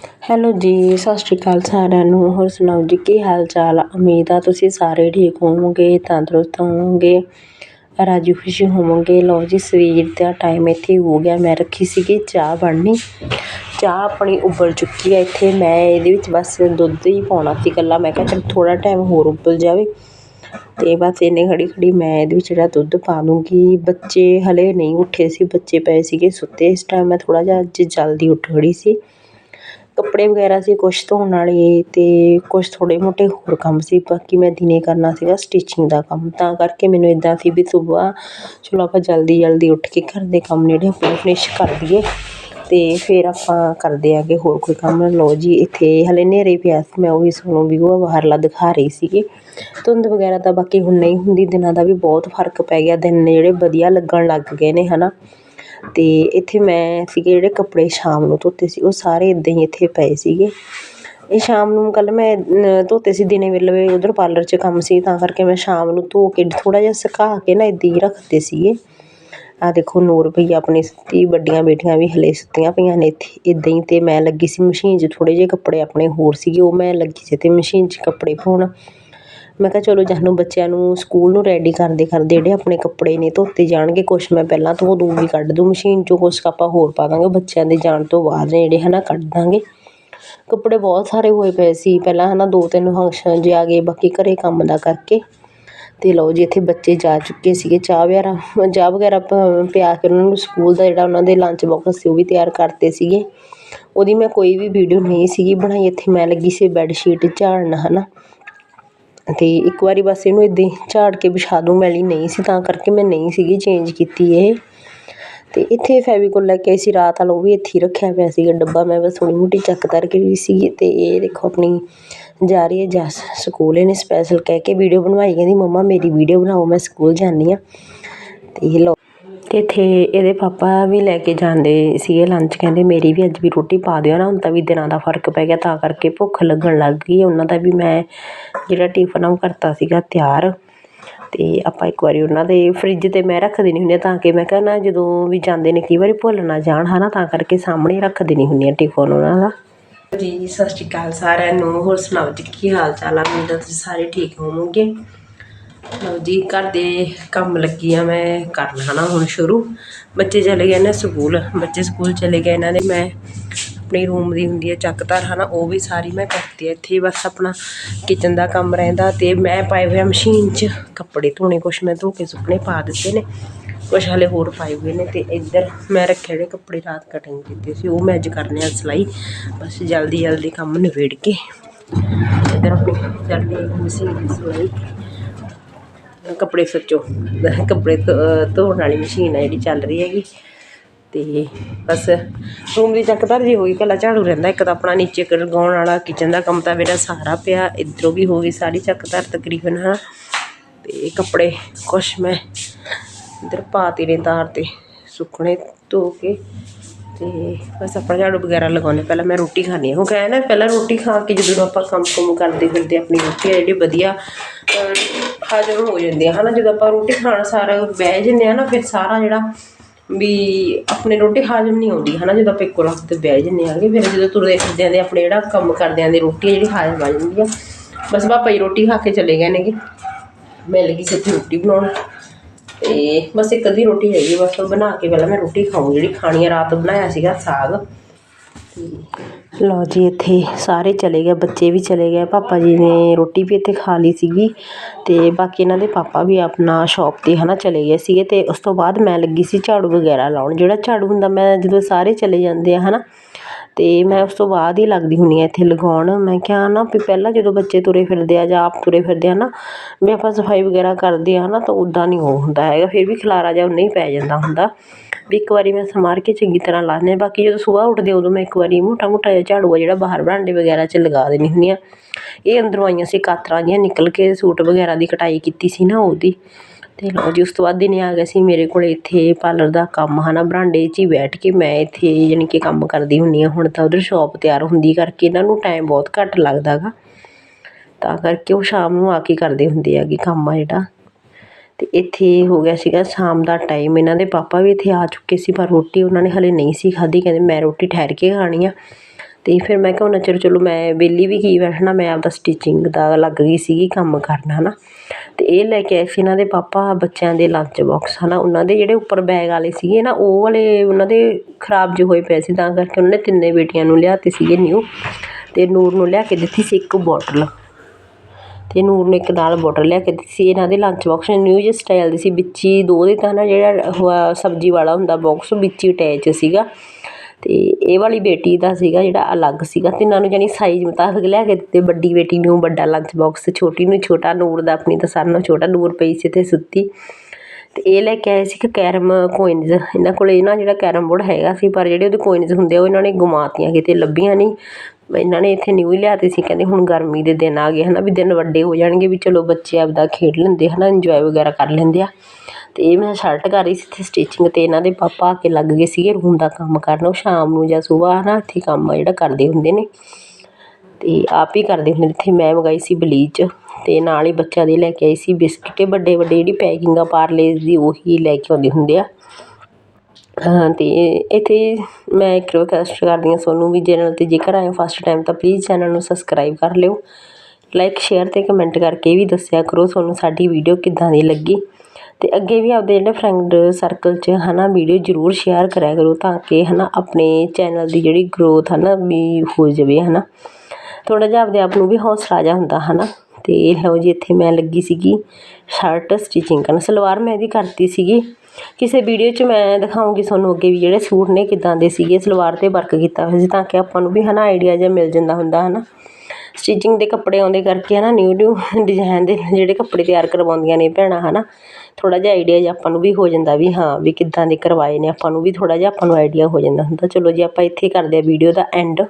Hello ਜੀ, ਸਤਿ ਸ਼੍ਰੀ ਅਕਾਲ ਸਾਰਿਆਂ ਨੂੰ। ਹੋਰ ਸੁਣਾਓ ਜੀ, ਕੀ ਹਾਲ ਚਾਲ ਆ ਉਮੀਦ ਆ ਤੁਸੀਂ ਸਾਰੇ ਠੀਕ ਹੋਵੋਗੇ, ਤੰਦਰੁਸਤ ਹੋਵੋਗੇ। ਰਾਜੀ ਖੁਸ਼ੀ ਹੋਵੋਗੇ। ਲਓ ਜੀ ਸਵੇਰ ਦਾ ਟਾਈਮ ਇੱਥੇ ਹੋ ਗਿਆ। ਮੈਂ ਰੱਖੀ ਸੀਗੀ ਚਾਹ ਬਣਨੀ। ਚਾਹ ਆਪਣੀ ਉਬਲ ਚੁੱਕੀ ਆ ਇੱਥੇ। ਮੈਂ ਇਹਦੇ ਵਿੱਚ ਬਸ ਦੁੱਧ ਹੀ ਪਾਉਣਾ ਸੀ ਇਕੱਲਾ। ਮੈਂ ਕਿਹਾ ਚਲ ਥੋੜ੍ਹਾ ਟਾਈਮ ਹੋਰ ਉਬਲ ਜਾਵੇ। ਅਤੇ ਬਸ ਇਹਨੇ ਖੜੀ ਖੜੀ ਮੈਂ ਇਹਦੇ ਵਿੱਚ ਜਿਹੜਾ ਦੁੱਧ ਪਾ ਦੂੰਗੀ। ਬੱਚੇ ਹਲੇ ਨਹੀਂ ਉੱਠੇ ਸੀ। ਬੱਚੇ ਪਏ ਸੀਗੇ ਸੁੱਤੇ। ਇਸ ਟਾਈਮ ਮੈਂ ਥੋੜ੍ਹਾ ਜਿਹਾ ਅੱਜ ਜਲਦੀ ਉੱਠ ਖੜੀ ਸੀ। ਕੱਪੜੇ ਵਗੈਰਾ ਸੀ, ਕੁਛ ਧੋਣ ਵਾਲੇ ਅਤੇ ਕੁਛ ਥੋੜ੍ਹੇ ਮੋਟੇ ਹੋਰ ਕੰਮ ਸੀ, ਬਾਕੀ ਮੈਂ ਦਿਨੇ ਕਰਨਾ ਸੀਗਾ ਸਟਿਚਿੰਗ ਦਾ ਕੰਮ, ਤਾਂ ਕਰਕੇ ਮੈਨੂੰ ਇੱਦਾਂ ਸੀ ਵੀ ਸੁਬਾਹ ਚਲੋ ਆਪਾਂ ਜਲਦੀ ਜਲਦੀ ਉੱਠ ਕੇ ਘਰ ਦੇ ਕੰਮ ਜਿਹੜੇ ਆਪਣੇ ਫਿਨਿਸ਼ ਕਰ ਦਈਏ ਅਤੇ ਫਿਰ ਆਪਾਂ ਕਰਦੇ ਆਗੇ ਹੋਰ ਕੋਈ ਕੰਮ। ਲਓ ਜੀ, ਇੱਥੇ ਹਲੇ ਹਨੇਰੇ ਪਿਆ ਸੀ, ਮੈਂ ਉਹੀ ਤੁਹਾਨੂੰ ਵਿਊ ਬਾਹਰਲਾ ਦਿਖਾ ਰਹੀ ਸੀਗੀ। ਧੁੰਦ ਵਗੈਰਾ ਤਾਂ ਬਾਕੀ ਹੁਣ ਨਹੀਂ ਹੁੰਦੀ, ਦਿਨਾਂ ਦਾ ਵੀ ਬਹੁਤ ਫ਼ਰਕ ਪੈ ਗਿਆ, ਦਿਨ ਨੇ ਜਿਹੜੇ ਵਧੀਆ ਲੱਗਣ ਲੱਗ ਗਏ ਨੇ ਹੈ ਨਾ ਅਤੇ ਇੱਥੇ ਮੈਂ ਸੀਗੇ ਜਿਹੜੇ ਕੱਪੜੇ ਸ਼ਾਮ ਨੂੰ ਧੋਤੇ ਸੀ, ਉਹ ਸਾਰੇ ਇੱਦਾਂ ਹੀ ਇੱਥੇ ਪਏ ਸੀਗੇ। ਇਹ ਸ਼ਾਮ ਨੂੰ ਕੱਲ੍ਹ ਮੈਂ ਧੋਤੇ ਸੀ ਦਿਨੇ ਵੇਲੇ ਉੱਧਰ ਪਾਰਲਰ 'ਚ ਕੰਮ ਸੀ, ਤਾਂ ਕਰਕੇ ਮੈਂ ਸ਼ਾਮ ਨੂੰ ਧੋ ਕੇ ਥੋੜ੍ਹਾ ਜਿਹਾ ਸੁਕਾ ਕੇ ਨਾ ਇੱਦਾਂ ਹੀ ਰੱਖਦੇ ਸੀਗੇ। ਆਹ ਦੇਖੋ ਨੂਰ ਭਈ ਆਪਣੀ ਸੁੱਤੀ, ਵੱਡੀਆਂ ਬੇਟੀਆਂ ਵੀ ਹਲੇ ਸੁੱਤੀਆਂ ਪਈਆਂ ਨੇ ਇੱਥੇ, ਇੱਦਾਂ ਹੀ ਅਤੇ ਮੈਂ ਲੱਗੀ ਸੀ ਮਸ਼ੀਨ 'ਚ, ਥੋੜ੍ਹੇ ਜਿਹੇ ਕੱਪੜੇ ਆਪਣੇ ਹੋਰ ਸੀਗੇ, ਉਹ ਮੈਂ ਲੱਗੀ ਸੀ ਅਤੇ ਮਸ਼ੀਨ 'ਚ ਕੱਪੜੇ ਪਾਉਣ। ਮੈਂ ਕਿਹਾ ਚਲੋ ਜਾਨੂੰ ਬੱਚਿਆਂ ਨੂੰ ਸਕੂਲ ਨੂੰ ਰੈਡੀ ਕਰਦੇ ਕਰਦੇ ਜਿਹੜੇ ਆਪਣੇ ਕੱਪੜੇ ਨੇ ਧੋਤੇ ਜਾਣਗੇ, ਕੁਛ ਮੈਂ ਪਹਿਲਾਂ ਧੋ ਦੂੰਗੀ ਕੱਢ ਦੂੰ ਮਸ਼ੀਨ 'ਚੋਂ ਕੁਛ ਆਪਾਂ ਹੋਰ ਪਾ ਦਾਂਗੇ ਬੱਚਿਆਂ ਦੇ ਜਾਣ ਤੋਂ ਬਾਅਦ ਨੇ ਜਿਹੜੇ ਹੈ ਨਾ ਕੱਢ ਦਾਂਗੇ। ਕੱਪੜੇ ਬਹੁਤ ਸਾਰੇ ਹੋਏ ਪਏ ਸੀ, ਪਹਿਲਾਂ ਹੈ ਨਾ ਦੋ ਤਿੰਨ ਫੰਕਸ਼ਨ ਜੇ ਆ ਗਏ, ਬਾਕੀ ਘਰ ਕੰਮ ਦਾ ਕਰਕੇ। ਅਤੇ ਲਓ ਜੀ, ਇੱਥੇ ਬੱਚੇ ਜਾ ਚੁੱਕੇ ਸੀਗੇ ਚਾਹ ਵਗੈਰਾ ਚਾਹ ਵਗੈਰਾ ਪ- ਪਿਆ ਕੇ ਉਹਨਾਂ ਨੂੰ ਸਕੂਲ ਦਾ ਜਿਹੜਾ ਉਹਨਾਂ ਦੇ ਲੰਚ ਬਾਕਸ ਸੀ, ਉਹ ਵੀ ਤਿਆਰ ਕਰਤੇ ਸੀਗੇ। ਉਹਦੀ ਮੈਂ ਕੋਈ ਵੀ ਵੀਡੀਓ ਨਹੀਂ ਸੀਗੀ ਬਣਾਈ, ਇੱਥੇ ਮੈਂ ਲੱਗੀ ਸੀ ਬੈੱਡ ਸ਼ੀਟ ਝਾੜਨ ਹੈ ਨਾ ਅਤੇ ਇੱਕ ਵਾਰੀ ਬਸ ਇਹਨੂੰ ਇੱਦਾਂ ਹੀ ਝਾੜ ਕੇ ਵਿਛਾ ਦੂੰ ਮੈਲੀ ਨਹੀਂ ਸੀ, ਤਾਂ ਕਰਕੇ ਮੈਂ ਨਹੀਂ ਸੀਗੀ ਚੇਂਜ ਕੀਤੀ ਇਹ। ਅਤੇ ਇੱਥੇ ਫੈਵੀਕੋਲ ਲੈ ਕੇ ਆਈ ਸੀ, ਰਾਤ ਵਾਲਾ ਉਹ ਵੀ ਇੱਥੇ ਹੀ ਰੱਖਿਆ ਪਿਆ ਸੀਗਾ ਡੱਬਾ, ਮੈਂ ਬਸ ਥੋੜ੍ਹੀ ਮੋਟੀ ਚੱਕ ਕਰਕੇ ਕੇ ਸੀਗੀ ਅਤੇ ਇਹ ਦੇਖੋ ਆਪਣੀ ਜਾ ਰਹੀ ਹੈ ਜਸ ਸਕੂਲ, ਇਹਨੇ ਸਪੈਸ਼ਲ ਕਹਿ ਕੇ ਵੀਡੀਓ ਬਣਵਾਈ, ਕਹਿੰਦੀ, ਮੰਮਾ, ਮੇਰੀ ਵੀਡੀਓ ਬਣਾਓ, ਮੈਂ ਸਕੂਲ ਜਾਂਦੀ ਹਾਂ। ਅਤੇ ਇਹ ਲਓ। ਇੱਥੇ ਇਹਦੇ ਪਾਪਾ ਵੀ ਲੈ ਕੇ ਜਾਂਦੇ ਸੀਗੇ ਲੰਚ ਕਹਿੰਦੇ ਮੇਰੀ ਵੀ ਅੱਜ ਵੀ ਰੋਟੀ ਪਾ ਦਿਓ ਨਾ, ਹੁਣ ਤਾਂ ਵੀ ਦਿਨਾਂ ਦਾ ਫ਼ਰਕ ਪੈ ਗਿਆ, ਤਾਂ ਕਰਕੇ ਭੁੱਖ ਲੱਗਣ ਲੱਗ ਗਈ ਉਹਨਾਂ ਦਾ ਵੀ ਮੈਂ ਜਿਹੜਾ ਟਿਫਨ ਆ ਉਹ ਕਰਤਾ ਸੀਗਾ ਤਿਆਰ ਅਤੇ ਆਪਾਂ ਇੱਕ ਵਾਰੀ ਉਹਨਾਂ ਦੇ ਫਰਿੱਜ 'ਤੇ ਮੈਂ ਰੱਖ ਦੇਣੀ ਹੁੰਦੀ ਹਾਂ ਤਾਂ ਕਿ ਮੈਂ ਕਿਹਾ ਨਾ ਜਦੋਂ ਵੀ ਜਾਂਦੇ ਨੇ ਕਈ ਵਾਰੀ ਭੁੱਲ ਨਾ ਜਾਣ ਹੈ ਨਾ ਤਾਂ ਕਰਕੇ ਸਾਹਮਣੇ ਰੱਖ ਦੇਣੀ ਹੁੰਦੀ ਹਾਂ ਟਿਫਨ ਉਹਨਾਂ ਦਾ। ਜੀ, ਸਤਿ ਸ਼੍ਰੀ ਅਕਾਲ ਸਾਰਿਆਂ ਨੂੰ। ਹੋਰ ਸੁਣਾਓ ਜੀ, ਕੀ ਹਾਲ ਚਾਲ ਆ? ਉਮੀਦ ਆ ਤੁਸੀਂ ਸਾਰੇ ਠੀਕ ਹੋਵੋਗੇ? ਲਓ ਜੀ, ਘਰ ਦੇ ਕੰਮ ਲੱਗੀ ਆ ਮੈਂ ਕਰਨ, ਹਨਾ, ਹੁਣ ਸ਼ੁਰੂ। ਬੱਚੇ ਚਲੇ ਗਏ ਨੇ ਸਕੂਲ। ਬੱਚੇ ਸਕੂਲ ਚਲੇ ਗਏ ਇਹਨਾਂ ਨੇ ਮੈਂ ਆਪਣੀ ਰੂਮ ਦੀ ਹੁੰਦੀ ਹੈ ਚੱਕ ਧਰ, ਹਨਾ, ਉਹ ਵੀ ਸਾਰੀ ਮੈਂ ਕਰਤੀ ਹੈ। ਇੱਥੇ ਬਸ ਆਪਣਾ ਕਿਚਨ ਦਾ ਕੰਮ ਰਹਿੰਦਾ ਤੇ ਮੈਂ ਪਾਏ ਹੋਇਆ ਮਸ਼ੀਨ 'ਚ ਕੱਪੜੇ ਧੋਣੇ, ਕੁਛ ਮੈਂ ਧੋ ਕੇ ਸੁੱਕਣੇ ਪਾ ਦਿੱਤੇ ਨੇ। ਕੁਛ ਹਲੇ ਹੋਰ ਪਾਏ ਹੋਏ ਨੇ ਤੇ ਇੱਧਰ ਮੈਂ ਰੱਖੇ ਜਿਹੜੇ ਕੱਪੜੇ, ਰਾਤ ਕਟਿੰਗ ਕੀਤੇ ਸੀ, ਉਹ ਮੈਂ ਅੱਜ ਕਰਨੇ ਆ ਸਿਲਾਈ। ਬਸ ਜਲਦੀ ਜਲਦੀ ਕੰਮ ਨਿਬੇੜ ਕੇ ਇੱਧਰ ਆਪਣੀ ਚੱਲਦੀ ਹੈ ਮਸ਼ੀਨ ਦੀ ਸਿਲਾਈ। ਕੱਪੜੇ ਸੱਚੋ। ਕੱਪੜੇ ਧੋ- ਧੋਣ ਵਾਲੀ ਮਸ਼ੀਨ ਹੈ ਜਿਹੜੀ ਚੱਲ ਰਹੀ ਹੈਗੀ। ਤੇ ਬਸ ਰੂਮ ਦੀ ਚੱਕਦਾਰ ਜੀ ਹੋ ਗਈ ਕੱਲਾ ਝਾੜੂ ਰਹਿੰਦਾ ਇੱਕ ਤਾਂ ਆਪਣਾ, ਨੀਚੇ ਲਗਾਉਣ ਵਾਲਾ ਕਿਚਨ ਦਾ ਕੰਮ ਤਾਂ ਮੇਰਾ ਸਾਰਾ ਪਿਆ, ਇੱਧਰੋਂ ਵੀ ਹੋ ਗਈ ਸਾਰੀ ਚੱਕਦਾਰ ਤਕਰੀਬਨ, ਹਾਂ। ਤੇ ਕੱਪੜੇ ਕੁਛ ਮੈਂ ਇੱਧਰ ਪਾਤੀ ਨੇ ਤਾਰ ਤੇ, ਸੁੱਕਣੇ ਧੋ ਕੇ। ਤੇ ਬਸ ਆਪਣਾ ਝਾੜੂ ਵਗੈਰਾ ਲਗਾਉਣੇ, ਪਹਿਲਾਂ ਮੈਂ ਰੋਟੀ ਖਾਣੀ ਹੈ। ਉਹ ਕਹਿੰਦਾ ਪਹਿਲਾਂ ਰੋਟੀ ਖਾ ਕੇ ਜਦੋਂ ਆਪਾਂ ਕੰਮ ਕੁੰਮ ਕਰਦੇ ਫਿਰਦੇ ਆਪਣੀ ਰੋਟੀ ਆ ਜਿਹੜੀ ਵਧੀਆ ਹਜਮ ਹੋ ਜਾਂਦੇ ਆ, ਹਨਾ? ਜਦੋਂ ਆਪਾਂ ਰੋਟੀ ਖਾਣ ਸਾਰਾ ਬਹਿ ਜਾਂਦੇ ਆ ਨਾ, ਫਿਰ ਸਾਰਾ ਜਿਹੜਾ ਵੀ ਆਪਣੇ ਰੋਟੀ ਹਾਜ਼ਮ ਨਹੀਂ ਆਉਂਦੀ, ਹਨਾ? ਜਦੋਂ ਆਪਾਂ ਇੱਕੋ ਲੱਖ ਤੇ ਬਹਿ ਜਾਂਦੇ ਆਂਗੇ ਫਿਰ ਜਦੋਂ ਤੁਰਦੇ ਫਿਰਦੇ ਦੇ ਆਪਣੇ ਜਿਹੜਾ ਕੰਮ ਕਰਦਿਆਂ ਦੀ ਰੋਟੀ ਆ ਜਿਹੜੀ ਹਾਜ਼ਮ ਆ ਜਾਂਦੀ ਆ। ਬਸ ਪਾਪਾ ਹੀ ਰੋਟੀ ਖਾ ਕੇ ਚਲੇ ਗਏ ਨੇਗੇ। ਮੈਂ ਲੱਗੀ ਸੀ ਇੱਥੇ ਰੋਟੀ ਬਣਾਉਣ। ਤੇ ਬਸ ਇੱਕ ਅੱਧੀ ਰੋਟੀ ਹੈਗੀ ਬਸ ਉਹ ਬਣਾ ਕੇ ਪਹਿਲਾਂ ਮੈਂ ਰੋਟੀ ਖਾਊਂ, ਜਿਹੜੀ ਖਾਣੀ ਆ, ਰਾਤ ਬਣਾਇਆ ਸੀਗਾ ਸਾਗ। ਲਓ ਜੀ, ਇੱਥੇ ਸਾਰੇ ਚਲੇ ਗਏ, ਬੱਚੇ ਵੀ ਚਲੇ ਗਏ। ਪਾਪਾ ਜੀ ਨੇ ਰੋਟੀ ਵੀ ਇੱਥੇ ਖਾ ਲਈ ਸੀਗੀ ਤੇ ਬਾਕੀ ਇਹਨਾਂ ਦੇ ਪਾਪਾ ਵੀ ਆਪਣਾ ਸ਼ਾਪ ਤੇ ਹਨਾ ਚਲੇ ਗਏ ਸੀਗੇ ਤੇ ਉਸ ਤੋਂ ਬਾਅਦ ਮੈਂ ਲੱਗੀ ਸੀ ਝਾੜੂ ਵਗੈਰਾ ਲਾਉਣ। ਜਿਹੜਾ ਝਾੜੂ ਹੁੰਦਾ, ਮੈਂ ਜਦੋਂ ਸਾਰੇ ਚਲੇ ਜਾਂਦੇ ਆ ਹਨਾ, ਤੇ ਮੈਂ ਉਸ ਤੋਂ ਬਾਅਦ ਹੀ ਲੱਗਦੀ ਹੁੰਨੀ ਆ ਇੱਥੇ ਲਗਾਉਣ। ਮੈਂ ਕਿਹਾ ਨਾ ਵੀ ਪਹਿਲਾਂ ਜਦੋਂ ਬੱਚੇ ਤੁਰੇ ਫਿਰਦੇ ਆ ਜਾਂ ਆਪ ਤੁਰੇ ਫਿਰਦੇ ਆ ਨਾ, ਵੀ ਆਪਾਂ ਸਫ਼ਾਈ ਵਗੈਰਾ ਕਰਦੇ ਆ ਨਾ ਤਾਂ ਉਦਾਂ ਨਹੀਂ ਉਹ ਹੁੰਦਾ ਹੈਗਾ, ਫਿਰ ਵੀ ਖਲਾਰਾ ਜਿਹਾ ਨਹੀਂ ਪੈ ਜਾਂਦਾ ਹੁੰਦਾ। ਵੀ ਇੱਕ ਵਾਰੀ ਮੈਂ ਸਮਾਰ ਕੇ ਚੰਗੀ ਤਰ੍ਹਾਂ ਲਾਉਂਦੇ ਹਾਂ। ਬਾਕੀ ਜਦੋਂ ਸਵੇਰ ਉੱਠਦੇ ਉਦੋਂ ਮੈਂ ਇੱਕ ਵਾਰੀ ਮੋਟਾ ਮੋਟਾ ਜਿਹਾ ਝਾੜੂ ਆ ਜਿਹੜਾ ਬਾਹਰ ਬਰਾਂਡੇ ਵਗੈਰਾ 'ਚ ਲਗਾ ਦਿੰਦੀ ਹੁੰਦੀ ਹਾਂ। ਇਹ ਅੰਦਰੋਂ ਆਈਆਂ ਸੀ ਕਾਤਰਾਂ ਜਿਹੀਆਂ, ਨਿਕਲ ਕੇ ਸੂਟ ਵਗੈਰਾ ਦੀ ਕਟਾਈ ਕੀਤੀ ਸੀ ਨਾ ਉਹਦੀ। ਅਤੇ ਲਓ ਜੀ, ਉਸ ਤੋਂ ਬਾਅਦ ਦਿਨੇ ਆ ਗਿਆ ਸੀ, ਮੇਰੇ ਕੋਲ ਇੱਥੇ ਪਾਰਲਰ ਦਾ ਕੰਮ ਹੈ ਨਾ, ਬਰਾਂਡੇ 'ਚ ਹੀ ਬੈਠ ਕੇ ਮੈਂ ਇੱਥੇ ਯਾਨੀ ਕਿ ਕੰਮ ਕਰਦੀ ਹੁੰਦੀ ਹਾਂ। ਹੁਣ ਤਾਂ ਉਧਰ ਸ਼ੋਪ ਤਿਆਰ ਹੁੰਦੀ ਕਰਕੇ ਇਹਨਾਂ ਨੂੰ ਟਾਈਮ ਬਹੁਤ ਘੱਟ ਲੱਗਦਾ ਗਾ। ਤਾਂ ਕਰਕੇ ਉਹ ਸ਼ਾਮ ਨੂੰ ਆ ਕੇ ਕਰਦੇ ਹੁੰਦੇ ਹੈਗੇ ਕੰਮ ਆ ਜਿਹੜਾ। ਅਤੇ ਇੱਥੇ ਹੋ ਗਿਆ ਸੀਗਾ ਸ਼ਾਮ ਦਾ ਟਾਈਮ ਇਹਨਾਂ ਦੇ ਪਾਪਾ ਵੀ ਇੱਥੇ ਆ ਚੁੱਕੇ ਸੀ, ਪਰ ਰੋਟੀ ਉਹਨਾਂ ਨੇ ਹਾਲੇ ਨਹੀਂ ਸੀ ਖਾਧੀ। ਕਹਿੰਦੇ ਮੈਂ ਰੋਟੀ ਠਹਿਰ ਕੇ ਖਾਣੀ ਆ। ਅਤੇ ਫਿਰ ਮੈਂ ਕਿਹਾ ਉਹਨਾਂ ਚਿਰ ਚਲੋ ਮੈਂ ਵਿਹਲੀ ਵੀ ਕੀ ਬੈਠਣਾ, ਮੈਂ ਆਪਦਾ ਸਟਿਚਿੰਗ ਦਾ ਲੱਗ ਗਈ ਸੀਗੀ ਕੰਮ ਕਰਨ ਹੈ ਨਾ ਅਤੇ ਇਹ ਲੈ ਕੇ ਆਏ ਸੀ ਇਹਨਾਂ ਦੇ ਪਾਪਾ ਬੱਚਿਆਂ ਦੇ ਲੰਚ ਬਾਕਸ ਹੈ ਨਾ ਉਹਨਾਂ ਦੇ ਜਿਹੜੇ ਉੱਪਰ ਬੈਗ ਵਾਲੇ ਸੀਗੇ ਨਾ, ਉਹ ਵਾਲੇ ਉਹਨਾਂ ਦੇ ਖਰਾਬ ਜਿਹੇ ਹੋਏ ਪਏ ਸੀ, ਤਾਂ ਕਰਕੇ ਉਹਨਾਂ ਨੇ ਤਿੰਨੇ ਬੇਟੀਆਂ ਨੂੰ ਲਿਆਤੇ ਸੀਗੇ ਨਿਊ ਅਤੇ ਨੂਰ ਨੂੰ ਲਿਆ ਕੇ ਦਿੱਤੀ ਸੀ ਇੱਕ ਬੋਟਲ ਅਤੇ ਨੂਰ ਨੂੰ ਇੱਕ ਨਾਲ ਬੋਟਲ ਲਿਆ ਕੇ ਦਿੱਤੀ ਸੀ। ਇਹਨਾਂ ਦੇ ਲੰਚ ਬਾਕਸ ਨਿਊ ਜਿਹੇ ਸਟਾਈਲ ਦੀ ਸੀ। ਵਿੱਚੀ ਦੋ ਦੇ ਤਾਂ ਨਾ ਜਿਹੜਾ ਉਹ ਸਬਜ਼ੀ ਵਾਲਾ ਹੁੰਦਾ ਬਾਕਸ ਵਿੱਚ ਅਟੈਚ ਸੀਗਾ। ਅਤੇ ਇਹ ਵਾਲੀ ਬੇਟੀ ਦਾ ਸੀਗਾ ਜਿਹੜਾ ਅਲੱਗ ਸੀਗਾ ਤਿੰਨਾਂ ਨੂੰ ਜਾਣੀ ਸਾਈਜ਼ ਮੁਤਾਬਕ ਲੈ ਕੇ ਦਿੱਤੇ। ਵੱਡੀ ਬੇਟੀ ਨੂੰ ਵੱਡਾ ਲੰਚ ਬਾਕਸ ਛੋਟੀ ਨੂੰ ਛੋਟਾ ਨੂਰ ਦਾ, ਆਪਣੀ ਤਾਂ ਸਾਰਿਆਂ ਨਾਲੋਂ ਛੋਟਾ ਨੂਰ ਪਈ ਸੀ ਅਤੇ ਸੁੱਤੀ। ਅਤੇ ਇਹ ਲੈ ਕੇ ਆਏ ਸੀ ਕਿ ਕੈਰਮ ਕੋਇਨਜ਼ ਇਹਨਾਂ ਕੋਲ ਇਹ ਨਾ ਜਿਹੜਾ ਕੈਰਮ ਬੋਰਡ ਹੈਗਾ ਸੀ, ਪਰ ਜਿਹੜੇ ਉਹਦੇ ਕੋਇਨਜ਼ ਹੁੰਦੇ ਆ, ਉਹ ਇਹਨਾਂ ਨੇ ਗੁਮਾਤੀਆਂ ਕਿਤੇ, ਲੱਭੀਆਂ ਨਹੀਂ। ਇਹਨਾਂ ਨੇ ਇੱਥੇ ਨਿਊ ਹੀ ਲਿਆਤੇ ਸੀ, ਕਹਿੰਦੇ ਹੁਣ ਗਰਮੀ ਦੇ ਦਿਨ ਆ ਗਏ ਹੈ ਨਾ ਵੀ ਦਿਨ ਵੱਡੇ ਹੋ ਜਾਣਗੇ, ਵੀ ਚਲੋ ਬੱਚੇ ਆਪਦਾ ਖੇਡ ਲੈਂਦੇ ਹੈ ਨਾ ਇੰਜੋਏ ਵਗੈਰਾ ਕਰ ਲੈਂਦੇ ਆ। ਅਤੇ ਇਹ ਮੈਂ ਸ਼ਰਟ ਕਰ ਰਹੀ ਸੀ ਇੱਥੇ ਸਟਿਚਿੰਗ ਅਤੇ ਇਹਨਾਂ ਦੇ ਪਾਪਾ ਆ ਕੇ ਲੱਗ ਗਏ ਸੀਗੇ ਰੂਮ ਦਾ ਕੰਮ ਕਰਨ, ਉਹ ਸ਼ਾਮ ਨੂੰ ਜਾਂ ਸੁਬਾਹ ਹੈ ਨਾ ਇੱਥੇ ਕੰਮ ਆ ਜਿਹੜਾ ਕਰਦੇ ਹੁੰਦੇ ਨੇ। ਅਤੇ ਆਪ ਹੀ ਕਰਦੇ ਹੁੰਦੇ ਜਿੱਥੇ ਮੈਂ ਮੰਗਵਾਈ ਸੀ ਬਲੀਚ ਅਤੇ ਨਾਲ ਹੀ ਬੱਚਿਆਂ ਦੇ ਲੈ ਕੇ ਆਈ ਸੀ ਬਿਸਕਿਟ, ਵੱਡੇ ਵੱਡੇ ਜਿਹੜੀ ਪੈਕਿੰਗ ਆ ਪਾਰਲੇਜ਼ ਦੀ ਉਹੀ ਲੈ ਕੇ ਆਉਂਦੇ ਹੁੰਦੇ ਆ। ਅਤੇ ਇੱਥੇ ਮੈਂ ਇੱਕ ਰਿਕੁਐਸਟ ਕਰਦੀ ਹਾਂ ਤੁਹਾਨੂੰ ਵੀ ਚੈਨਲ 'ਤੇ ਜੇਕਰ ਆਏ ਫਸਟ ਟਾਈਮ ਤਾਂ ਪਲੀਜ਼ ਚੈਨਲ ਨੂੰ ਸਬਸਕ੍ਰਾਈਬ ਕਰ ਲਿਓ। ਲਾਈਕ ਸ਼ੇਅਰ ਅਤੇ ਕਮੈਂਟ ਕਰਕੇ ਵੀ ਦੱਸਿਆ ਕਰੋ ਤੁਹਾਨੂੰ ਸਾਡੀ ਵੀਡੀਓ ਕਿੱਦਾਂ ਦੀ ਲੱਗੀ। ਅਤੇ ਅੱਗੇ ਵੀ ਆਪਦੇ ਜਿਹੜੇ ਫਰੈਂਡ ਸਰਕਲ 'ਚ ਹੈ ਨਾ ਵੀਡੀਓ ਜ਼ਰੂਰ ਸ਼ੇਅਰ ਕਰਿਆ ਕਰੋ ਤਾਂ ਕਿ ਹੈ ਨਾ ਆਪਣੇ ਚੈਨਲ ਦੀ ਜਿਹੜੀ ਗਰੋਥ ਹੈ ਨਾ ਵੀ ਹੋ ਜਾਵੇ ਹੈ ਨਾ ਥੋੜ੍ਹਾ ਜਿਹਾ ਆਪਦੇ ਆਪ ਨੂੰ ਵੀ ਹੌਸਲਾ ਜਿਹਾ ਹੁੰਦਾ ਹੈ ਨਾ ਅਤੇ ਇਹੋ ਜੀ ਇੱਥੇ ਮੈਂ ਲੱਗੀ ਸੀਗੀ ਸ਼ਰਟ ਸਟਿਚਿੰਗ ਕਰਨ। ਸਲਵਾਰ ਮੈਂ ਇਹਦੀ ਕਰਤੀ ਸੀਗੀ। ਕਿਸੇ ਵੀਡੀਓ 'ਚ ਮੈਂ ਦਿਖਾਉਂਗੀ ਤੁਹਾਨੂੰ ਅੱਗੇ ਵੀ ਜਿਹੜੇ ਸੂਟ ਨੇ, ਕਿੱਦਾਂ ਦੇ ਸੀਗੇ। ਸਲਵਾਰ 'ਤੇ ਵਰਕ ਕੀਤਾ ਹੋਇਆ ਸੀ ਤਾਂ ਕਿ ਆਪਾਂ ਨੂੰ ਵੀ ਹੈ ਨਾ ਆਈਡੀਆ ਜਿਹਾ ਮਿਲ ਜਾਂਦਾ ਹੁੰਦਾ ਹੈ ਨਾ ਸਟਿਚਿੰਗ ਦੇ ਕੱਪੜੇ ਆਉਂਦੇ ਕਰਕੇ ਹੈ ਨਾ ਨਿਊ ਨਿਊ ਡਿਜ਼ਾਈਨ ਦੇ ਜਿਹੜੇ ਕੱਪੜੇ ਤਿਆਰ ਕਰਵਾਉਂਦੀਆਂ ਨੇ ਭੈਣਾਂ ਹੈ ਨਾ ਥੋੜ੍ਹਾ ਜਿਹਾ ਆਈਡੀਆ ਜਿਹਾ ਆਪਾਂ ਨੂੰ ਵੀ ਹੋ ਜਾਂਦਾ ਵੀ, ਹਾਂ, ਵੀ ਕਿੱਦਾਂ ਦੇ ਕਰਵਾਏ ਨੇ। ਆਪਾਂ ਨੂੰ ਵੀ ਥੋੜ੍ਹਾ ਜਿਹਾ ਆਪਾਂ ਨੂੰ ਆਈਡੀਆ ਹੋ ਜਾਂਦਾ ਹੁੰਦਾ। ਚਲੋ ਜੀ, ਆਪਾਂ ਇੱਥੇ ਕਰਦੇ ਹਾਂ ਵੀਡੀਓ ਦਾ ਐਂਡ